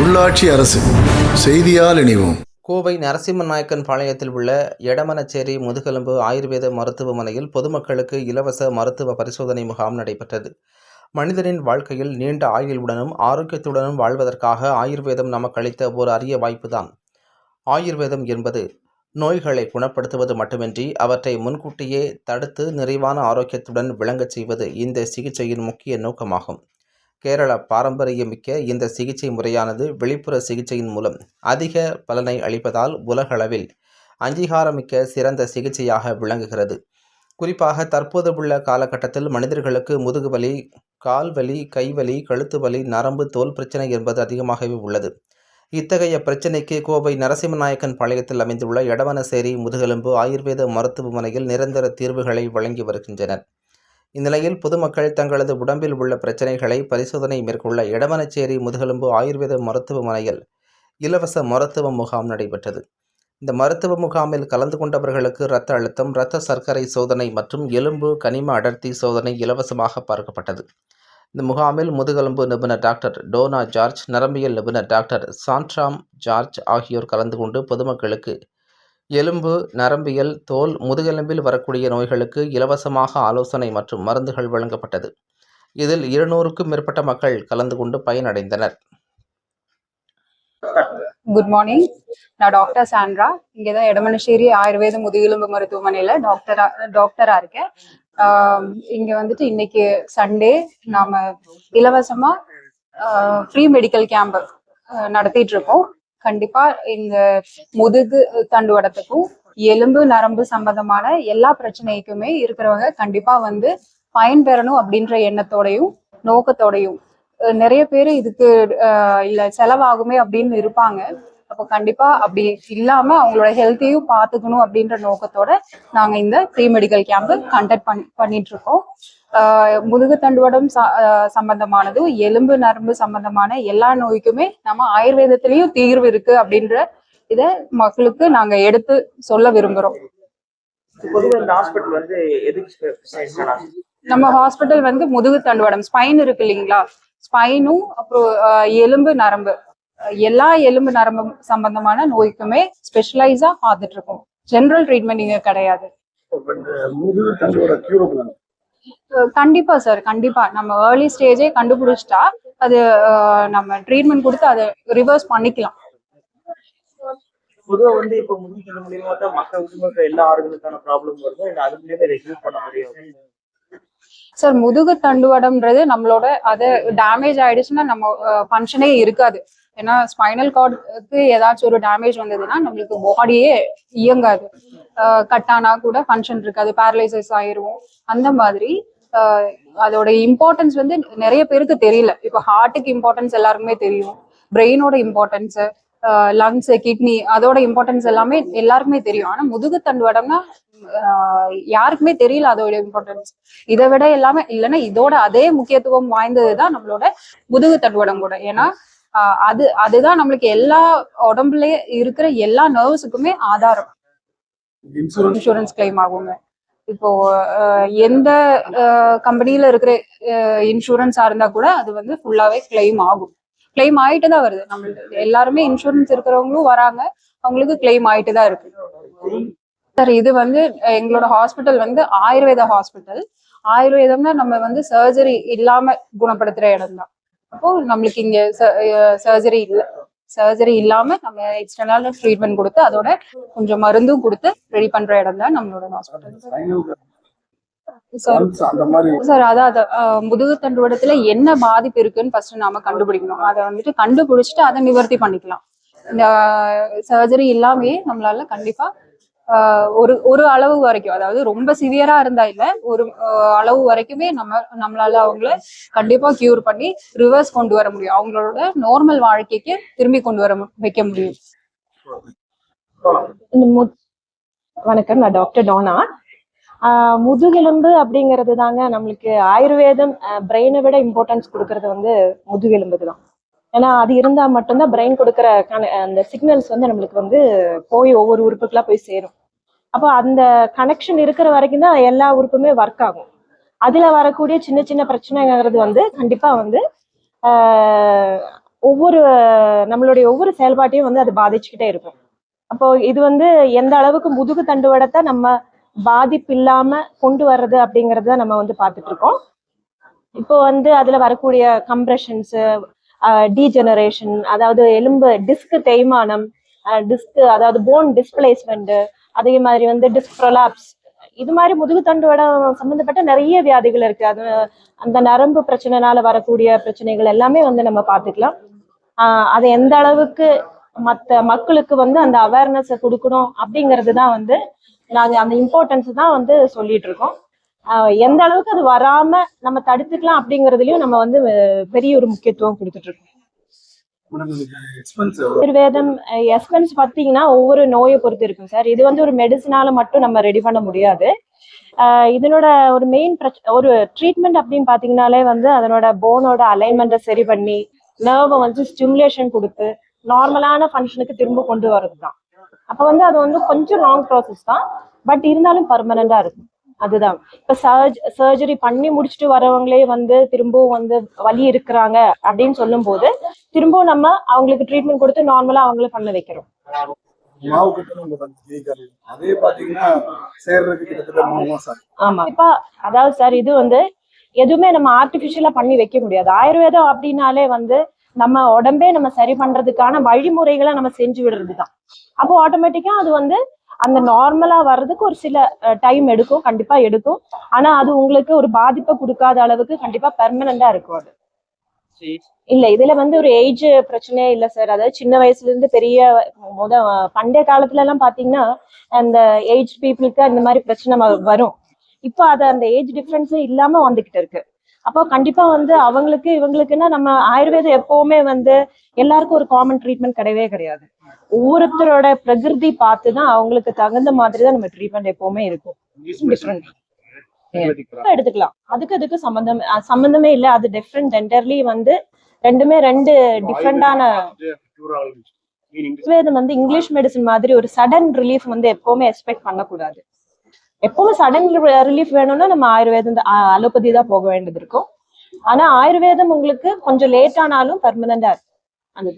உள்ளாட்சி அரசு செய்தியால் இணைவோம். கோவை நரசிம்மநாயக்கன் பாளையத்தில் உள்ள எடமனச்சேரி முதுகெலும்பு ஆயுர்வேத மருத்துவமனையில் பொதுமக்களுக்கு இலவச மருத்துவ பரிசோதனை முகாம் நடைபெற்றது. மனிதனின் வாழ்க்கையில் நீண்ட ஆயுளுடனும் ஆரோக்கியத்துடனும் வாழ்வதற்காக ஆயுர்வேதம் நமக்கு அளித்த ஒரு அரிய வாய்ப்புதான். ஆயுர்வேதம் என்பது நோய்களை குணப்படுத்துவது மட்டுமின்றி அவற்றை முன்கூட்டியே தடுத்து நிறைவான ஆரோக்கியத்துடன் விளங்கச் செய்வது இந்த சிகிச்சையின் முக்கிய நோக்கமாகும். கேரள பாரம்பரியமிக்க இந்த சிகிச்சை முறையானது வெளிப்புற சிகிச்சையின் மூலம் அதிக பலனை அளிப்பதால் உலகளவில் அங்கீகாரமிக்க சிறந்த சிகிச்சையாக விளங்குகிறது. குறிப்பாக தற்போது உள்ள காலகட்டத்தில் மனிதர்களுக்கு முதுகுவலி கால்வலி கைவலி கழுத்து வலி நரம்பு தோல் பிரச்சனை என்பது அதிகமாகவே உள்ளது. இத்தகைய பிரச்சினைக்கு கோவை நரசிம்மநாயக்கன் பாளையத்தில் அமைந்துள்ள எடவனசேரி முதுகெலும்பு ஆயுர்வேத மருத்துவமனையில் நிரந்தர தீர்வுகளை வழங்கி வருகின்றனர். இந்நிலையில் பொதுமக்கள் தங்களது உடம்பில் உள்ள பிரச்சனைகளை பரிசோதனை மேற்கொள்ள இடமனச்சேரி முதுகெலும்பு ஆயுர்வேத மருத்துவமனையில் இலவச மருத்துவ முகாம் நடைபெற்றது. இந்த மருத்துவ முகாமில் கலந்து கொண்டவர்களுக்கு இரத்த அழுத்தம் இரத்த சர்க்கரை சோதனை மற்றும் எலும்பு கனிம அடர்த்தி சோதனை இலவசமாக பார்க்கப்பட்டது. இந்த முகாமில் முதுகெலும்பு நிபுணர் டாக்டர் டோனா ஜார்ஜ் நரம்பியல் நிபுணர் டாக்டர் சாண்ட்ராம் ஜார்ஜ் ஆகியோர் கலந்து கொண்டு பொதுமக்களுக்கு எலும்பு நரம்பியல் தோல் முதுகெலும்பில் வரக்கூடிய நோய்களுக்கு இலவசமாக ஆலோசனை மற்றும் மருந்துகள் வழங்கப்பட்டது. இதில் இருநூறுக்கும் மேற்பட்ட மக்கள் கலந்து கொண்டு பயனடைந்தனர். குட் மார்னிங் நான் டாக்டர் சாண்ட்ரா. இங்கே தான் எடமனஸ்ரீரி ஆயுர்வேத முதுகெலும்பு மருத்துவமனையில் டாக்டரா டாக்டராக இருக்கேன். இங்கே வந்துட்டு இன்னைக்கு சண்டே நாம் இலவசமாக ஃப்ரீ மெடிக்கல் கேம்ப் நடத்திட்டு இருக்கோம். கண்டிப்பா இந்த முதுகு தண்டுவடத்துக்கும் எலும்பு நரம்பு சம்பந்தமான எல்லா பிரச்சனைக்குமே இருக்கிறவங்க கண்டிப்பா வந்து பயன்பெறணும் அப்படின்ற எண்ணத்தோடையும் நோக்கத்தோடையும். அஹ் நிறைய பேர் இதுக்கு அஹ் இல்ல செலவாகுமே அப்படின்னு இருப்பாங்க. அப்போ கண்டிப்பா அப்படி இல்லாம அவங்களோட ஹெல்த்தையும் பார்த்துக்கணும் அப்படின்ற நோக்கத்தோட நாங்க இந்த ப்ரீ மெடிக்கல் கேம்ப் கண்டக்ட் பண்ணி பண்ணிட்டு இருக்கோம் முதுகு தண்டுவடம் ச- ஆஹ் சம்பந்தமானதும் எலும்பு நரம்பு சம்பந்தமான எல்லா நோய்க்குமே நம்ம ஆயுர்வேதத்திலயும் தீர்வு இருக்கு அப்படின்ற இத மக்களுக்கு நாங்க எடுத்து சொல்ல விரும்புறோம். நம்ம ஹாஸ்பிட்டல் வந்து முதுகு தண்டுவடம் ஸ்பைன் இருக்கு இல்லைங்களா? ஸ்பைனும் அப்புறம் எலும்பு நரம்பு. எல்லா எலும்பு நரம்பு சம்பந்தமான நோய்க்குமே ஸ்பெஷலைஸா பார்த்துட்டு இருக்கோம் ஜெனரல் ட்ரீட்மெண்ட் இங்க கிடையாது. கண்டிப்பா சார் கண்டிப்பா. நம்ம ஏர்லி ஸ்டேஜே கண்டுபிடிச்சிட்டா அது நம்ம ட்ரீட்மெண்ட் கொடுத்து அதை ரிவர்ஸ் பண்ணிக்கலாம். பொதுவா வந்து இப்ப முதுகு மூலியமா தான் மக்கள் உடம்புல எல்லா ஆறுகளுக்கான ப்ராப்ளம் வருதோ இல்ல அது மூலியமா ரெக்யூர் பண்ண முடியும்? சார் முதுகு தண்டுவடம்ன்றது நம்மளோட அது டேமேஜ் ஆயிடுச்சுன்னா நம்ம ஃபங்க்ஷனே இருக்காது. ஏன்னா ஸ்பைனல் கார்டுக்கு ஏதாச்சும் ஒரு டேமேஜ் வந்ததுன்னா நம்மளுக்கு பாடியே இயங்காது. கட் ஆனா கூட ஃபங்க்ஷன் இருக்காது. பேரலைசஸ் ஆயிருவோம். அந்த மாதிரி ஆஹ் அதோட இம்பார்ட்டன்ஸ் வந்து நிறைய பேருக்கு தெரியல. இப்போ ஹார்ட்டுக்கு இம்பார்ட்டன்ஸ் எல்லாருக்குமே தெரியும். பிரெயினோட இம்பார்ட்டன்ஸ் லங்ஸ் கிட்னி அதோட இம்பார்ட்டன்ஸ் எல்லாமே எல்லாருக்குமே தெரியும். ஆனா முதுகு தண்டுவடம்னா யாருக்குமே தெரியல அதோட இம்பார்ட்டன்ஸ் இதை விட எல்லாமே இல்லைன்னா இதோட அதே முக்கியத்துவம் வாய்ந்ததுதான் நம்மளோட முதுகு தண்டுவடம் கூட. ஏன்னா அது அதுதான் நம்மளுக்கு எல்லா உடம்புலயே இருக்கிற எல்லா நர்வ்ஸுக்குமே ஆதாரம். இன்சூரன்ஸ் கிளைம் ஆகுங்க. இப்போ எந்த கம்பெனில இருக்கிற இன்சூரன்ஸா இருந்தா கூட அது வந்து ஃபுல்லாவே கிளைம் ஆகும். கிளைம் ஆயிட்டு தான் வருது. நம்மளுக்கு எல்லாருமே இன்சூரன்ஸ் இருக்கிறவங்களும் வராங்க. அவங்களுக்கு கிளைம் ஆயிட்டு தான் இருக்கு. சார் இது வந்து எங்களோட ஹாஸ்பிட்டல் வந்து ஆயுர்வேத ஹாஸ்பிட்டல் ஆயுர்வேதம்னா நம்ம வந்து சர்ஜரி இல்லாம குணப்படுத்துற இடம் தான். அப்போ நம்மளுக்கு இங்க சர்ஜரி இல்ல. சர்ஜரி இல்லாம நம்ம எக்ஸ்டர்னல் ட்ரீட்மெண்ட் கொடுத்து அதோட கொஞ்சம் மருந்தும் கொடுத்து ரெடி பண்ற இடம் தான் நம்மளோட ஹாஸ்பிட்டல் சார் அதான் முதுகு தண்டுவடத்துல என்ன பாதிப்பு இருக்குன்னு ஃபர்ஸ்ட் நாம கண்டுபிடிக்கணும். அதை வந்துட்டு கண்டுபிடிச்சிட்டு அதை நிவர்த்தி பண்ணிக்கலாம். இந்த சர்ஜரி இல்லாமயே நம்மளால கண்டிப்பா ஒரு ஒரு அளவு வரைக்கும். அதாவது ரொம்ப சிவியரா இருந்தா இல்ல ஒரு அளவு வரைக்குமே நம்ம நம்மளால அவங்கள கண்டிப்பா கியூர் பண்ணி ரிவர்ஸ் கொண்டு வர முடியும். அவங்களோட நார்மல் வாழ்க்கைக்கு திரும்பி கொண்டு வர மு- வைக்க முடியும். இந்த வணக்கம். நான் டாக்டர் டோனா. முதுகெலும்பு அப்படிங்கிறது தாங்க நம்மளுக்கு ஆயுர்வேதம் பிரெயினை விட இம்பார்ட்டன்ஸ் கொடுக்கறது வந்து முதுகெலும்புக்கு தான். ஏன்னா அது இருந்தா மட்டும்தான் பிரெயின் கொடுக்குற அந்த சிக்னல்ஸ் வந்து நம்மளுக்கு வந்து போய் ஒவ்வொரு உறுப்புக்கெல்லாம் போய் சேரும். அப்போ அந்த கனெக்ஷன் இருக்கிற வரைக்கும் தான் எல்லா உறுப்புமே ஒர்க் ஆகும். அதுல வரக்கூடிய சின்ன சின்ன பிரச்சனைங்கிறது வந்து கண்டிப்பா வந்து ஆஹ் ஒவ்வொரு நம்மளுடைய ஒவ்வொரு செயல்பாட்டையும் வந்து அது பாதிச்சுக்கிட்டே இருக்கும். அப்போ இது வந்து எந்த அளவுக்கு முதுகு தண்டுவடத்தை நம்ம பாதிப்பு இல்லாம கொண்டு வர்றது அப்படிங்கறத நம்ம வந்து பார்த்துட்டு இருக்கோம். இப்போ வந்து அதுல வரக்கூடிய கம்ப்ரெஷன்ஸ் டீஜெனரேஷன் அதாவது எலும்பு டிஸ்க் தேய்மானம் டிஸ்க் அதாவது போன் டிஸ்பிளேஸ்மெண்ட் அதே மாதிரி வந்து டிஸ்க்ரலாப்ஸ் இது மாதிரி முதுகு தண்டுவடம் சம்பந்தப்பட்ட நிறைய வியாதிகள் இருக்கு. அது அந்த நரம்பு பிரச்சனைனால வரக்கூடிய பிரச்சனைகள் எல்லாமே வந்து நம்ம பார்த்துக்கலாம். ஆஹ் அது எந்த அளவுக்கு மற்ற மக்களுக்கு வந்து அந்த அவேர்னஸை கொடுக்கணும் அப்படிங்கிறது தான் வந்து நாங்கள் அந்த இம்பார்ட்டன்ஸ் தான் வந்து சொல்லிட்டு இருக்கோம். எந்த அளவுக்கு அது வராம நம்ம தடுத்துக்கலாம் அப்படிங்கறதுலயும் நம்ம வந்து பெரிய ஒரு முக்கியத்துவம் கொடுத்துட்டு இருக்கோம். ஆயுர்வேதம் எக்ஸ்பென்ஸ் பார்த்தீங்கன்னா ஒவ்வொரு நோயை பொறுத்து இருக்கும் சார். இது வந்து ஒரு மெடிசனால மட்டும் நம்ம ரெடி பண்ண முடியாது. ஆஹ் இதனோட ஒரு மெயின் பிரச்ச ஒரு ட்ரீட்மெண்ட் அப்படின்னு பார்த்தீங்கனாலே வந்து அதனோட போனோட அலைன்மெண்ட்டை சரி பண்ணி நர்வை வந்து ஸ்டிமுலேஷன் கொடுத்து நார்மலான ஃபங்க்ஷனுக்கு திரும்ப கொண்டு வர்றது தான் அப்போ வந்து அது வந்து கொஞ்சம் லாங் ப்ராசஸ் தான். பட் இருந்தாலும் பர்மனண்டாக இருக்கும். அதுதான். இப்ப சர்ஜ் சர்ஜரி பண்ணி முடிச்சுட்டு வரவங்களே வந்து திரும்பவும் வந்து வலி இருக்கிறாங்க அப்படின்னு சொல்லும்போது திரும்பவும் நம்ம அவங்களுக்கு ட்ரீட்மெண்ட் கொடுத்து நார்மலா அவங்கள பண்ண வைக்கிறோம். அதாவது சார் இது வந்து எதுவுமே நம்ம ஆர்டிபிஷியலா பண்ணி வைக்க முடியாது. ஆயுர்வேதம் அப்படின்னாலே வந்து நம்ம உடம்பே நம்ம சரி பண்றதுக்கான வழிமுறைகளை நம்ம செஞ்சு விடுறது தான் அப்போ ஆட்டோமேட்டிக்கா அது வந்து அந்த நார்மலா வர்றதுக்கு ஒரு சில டைம் எடுக்கும். கண்டிப்பா எடுக்கும். ஆனா அது உங்களுக்கு ஒரு பாதிப்பை கொடுக்காத அளவுக்கு கண்டிப்பா பெர்மனண்டா இருக்கும் அது. இல்ல இதுல வந்து ஒரு ஏஜ் பிரச்சனையே இல்ல சார் அதாவது சின்ன வயசுல இருந்து பெரிய முத பண்டைய காலத்துல எல்லாம் பாத்தீங்கன்னா அந்த ஏஜ் பீப்புளுக்கு அந்த மாதிரி பிரச்சனை வரும். இப்போ அது அந்த ஏஜ் டிஃபரன்ஸே இல்லாம வந்துகிட்டு இருக்கு. அப்போ கண்டிப்பா வந்து அவங்களுக்கு இவங்களுக்குன்னா நம்ம ஆயுர்வேதம் எப்பவுமே வந்து எல்லாருக்கும் ஒரு காமன் ட்ரீட்மெண்ட் கிடையவே கிடையாது. ஒவ்வொருத்தரோட பிரகிருதி பார்த்து தான் அவங்களுக்கு தகுந்த மாதிரி தான் நம்ம ட்ரீட்மெண்ட் எப்பவுமே இருக்கும். டிஃப்ரெண்ட் எடுத்துக்கலாம். அதுக்கு அதுக்கு சம்பந்தம் சம்பந்தமே இல்ல. அது டிஃப்ரெண்ட் என்டர்லி வந்து ரெண்டுமே ரெண்டு டிஃப்ரெண்டான ஆயுர்வேதம் வந்து இங்கிலீஷ் மெடிசன் மாதிரி ஒரு சடன் ரிலீஃப் வந்து எப்பவுமே எக்ஸ்பெக்ட் பண்ணக்கூடாது. எப்பவுமே சடன் ரிலீஃப் வேணும்னா நம்ம ஆயுர்வேதம் அலோபதி தான் போக வேண்டியது இருக்கும். ஆனா ஆயுர்வேதம் உங்களுக்கு கொஞ்சம் லேட் ஆனாலும் பர்மனண்டா இருக்கும். அந்த